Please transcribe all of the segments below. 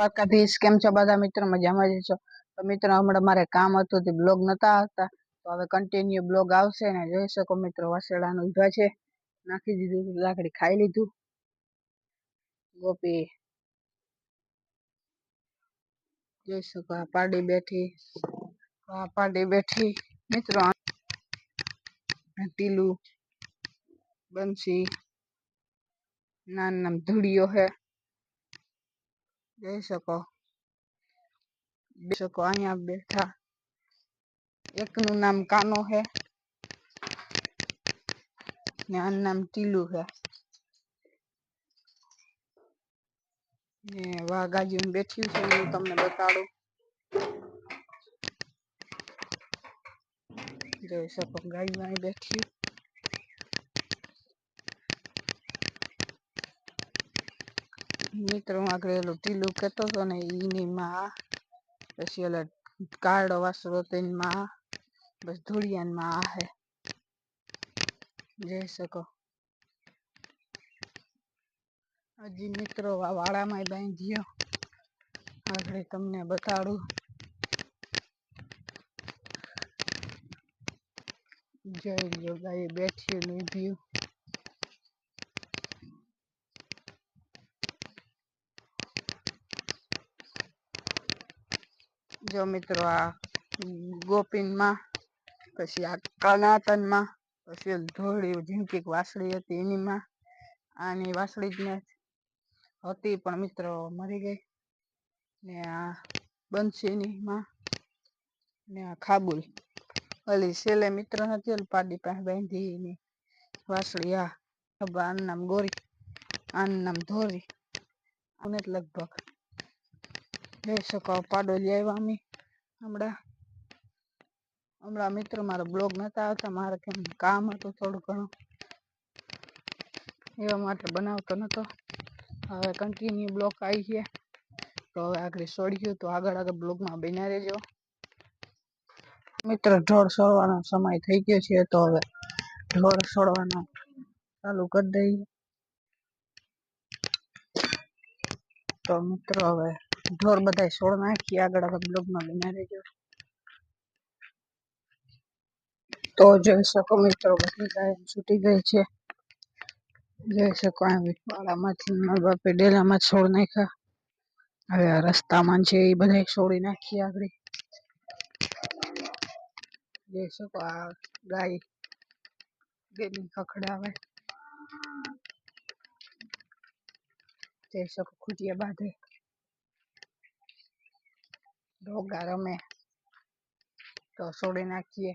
દ્વારકાધીશ, કેમ છો બધા? મિત્રો, મજામાં જ છો? તો મિત્રો, હમણાં મારે કામ હતું, તે બ્લોગ નતા આવતા. તો હવે કન્ટિન્યુ બ્લોગ આવશે ને, જોઈ શકો મિત્રો વાસેડાનું ઊભા છે. નાખી દીધું, લાકડી ખાઈ લીધું. ગોપી, જોઈ શકો, આ પાડી બેઠી. આ પાડી બેઠી. મિત્રો ટીલું, બંસી નામ ધૂળિયો હે. જોઈ શકો બે શકો અહીંયા બેઠા એકનું નામ કાનો હે ને આનું નામ ટીલું હે ને વાઘાજી બેઠ્યું છે હું તમને બતાડું જોઈ શકો ગાયું અહીં બેઠ્યું મિત્રો હું આગળ એલું કહેતો હતો ને એની માં પછી ઓલા કાળો વાસરો તેની માં બસ ધૂળિયાનમાં આ હે જઈ શકો હજી મિત્રો આ વાડામાં બાંધ્યો આગળ તમને બતાડું જય લ્યો ગાય બેઠી ઊભી જો મિત્રો આ ગોપીનમાં, પછી આ કનાતનમાં, પછી ધોળી ઝીંકી વાસળી હતી એનીમાં, આની વાસળી જ ને હતી પણ મિત્રો મરી ગઈ. ને આ બંસીનીમાં ને આ ખાબુલ. ઓલી છેલ્લે મિત્ર નથી ઓલી પાડી પાસે બાંધી એની વાસળી. આ આનું નામ ગોરી આનું નામ ધોરી અને લગભગ. જોઈ શકો પાડો લઈ આવ્યા અમે હમણાં. હમણાં મિત્રો મારા બ્લોગ નતા આવતા, મારે કેમ કામ હતું થોડું ઘણું. એવા માટે બનાવતો નતો. હવે કન્ટિન્યુ બ્લોગ આવી છે તો હવે આગળ છોડ્યું તો આગળ આગળ બ્લોગમાં બન્યા રહેજો. મિત્ર ઢોળ છોડવાનો સમય થઈ ગયો છે, તો હવે ઢોળ છોડવાનો ચાલુ કરી દઈએ. તો મિત્રો હવે ઢોર બધા છોડ નાખી, આગળ આગળ બ્લોગમાં બન્યા રહેજો તો જોઈ શકો મિત્રો બધી ગાય છૂટી ગઈ છે. જોઈ શકો આ વાડામાંથી મારા બાપે ડેલામાં છોડ નાખ્યા. હવે આ રસ્તામાં છે એ બધા છોડી નાખી આગળ. જોઈ શકો આ ગાય બેની ખખડાવે. જોઈ શકો ખૂટિયા બાંધે. ઢોગા રમે તો છોડી નાખીએ.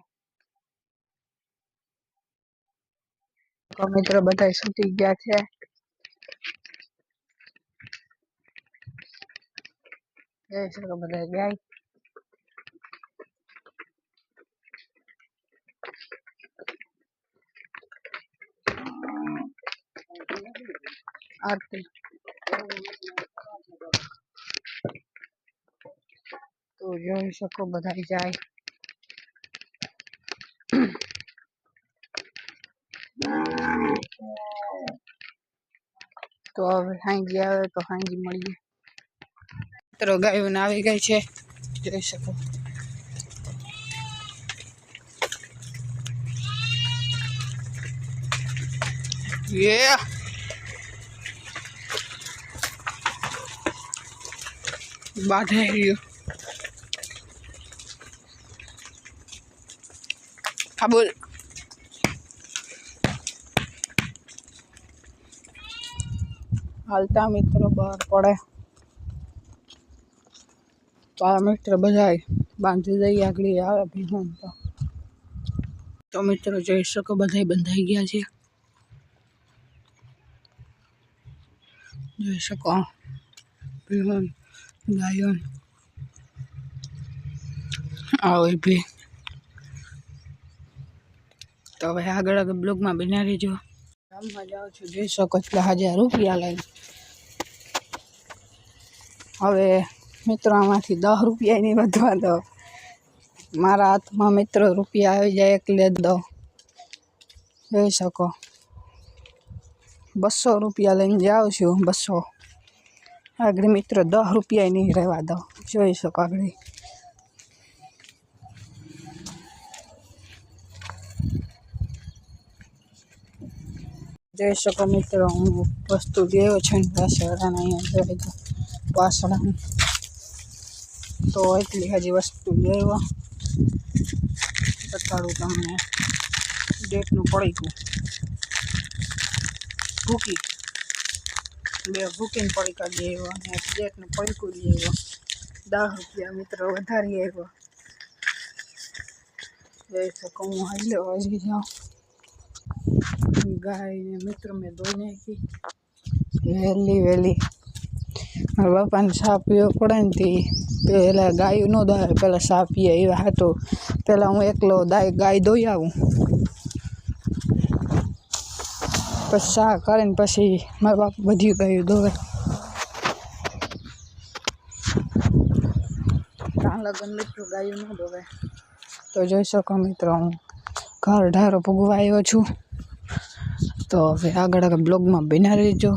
તો મિત્રો બધા છૂટી ગયા છે. જોઈ શકો બધા ગયા. આરતી. તો જોઈ શકો બધા જાય. તો હવે હાંજી આવે તો હાંજી મળીએ. મિત્રો ગાયો આવી ગઈ છે. જોઈ શકો. Yeah. બાંધે રહ્યો હા બોલ હાલતા મિત્રો બહાર પડે. આ મિત્ર બધા બાંધી દઈ આગળ આવે ભીહું તો. તો મિત્રો જોઈ શકો બધા બંધાઈ ગયા છે. જોઈ શકો ભીહું ગાયો આવે ભી. તો હવે આગળ આગળ બ્લોગમાં બિના રહેજો. ગામમાં જાઉં છું, જોઈ શકો એટલે હજાર રૂપિયા લઈને. હવે મિત્રો આમાંથી દસ રૂપિયા નહીં વધવા દો. મારા હાથમાં મિત્રો રૂપિયા આવી જાય એટલે જ દો. જોઈ શકો. બસો રૂપિયા લઈને જાઉં છું, બસો. આગળ મિત્રો દસ રૂપિયા નહીં રહેવા દો. જોઈ શકો આગળ. જોઈ શકો મિત્રો હું વસ્તુ લેવો છું ને વાસણાના અહીંયા જોઈ દો વાસણા તો એટલી હજી વસ્તુ લેવો બતાડું તમને ડેટનું પડી ગયું ભૂકી બે ભૂકીને પડીકા લેવો અને એક ડેટનું પડીકું લેવો દસ રૂપિયા મિત્રો વધારી આવ્યો જોઈ શકો હું હાલ્યો હજી જાઉં ગાયને મિત્ર મેં ધોઈ નાખી વહેલી વહેલી. મારા બાપાને સા પીવો પડે ને તે પહેલાં ગાયું ન દોય પહેલાં સાપીએ એવા હતો પહેલાં હું એકલો દાય ગાય દોઈ આવું. પછી સા કરીને પછી મારા બાપ બધી ગાયું દોવે. લગન મિત્રો ગાયું ન દોવે. તો જોઈ શકો મિત્રો હું ઘર ઢારો ભોગવા આવ્યો છું. તો હવે આગળ આગળ બ્લોગમાં બના રહેજો.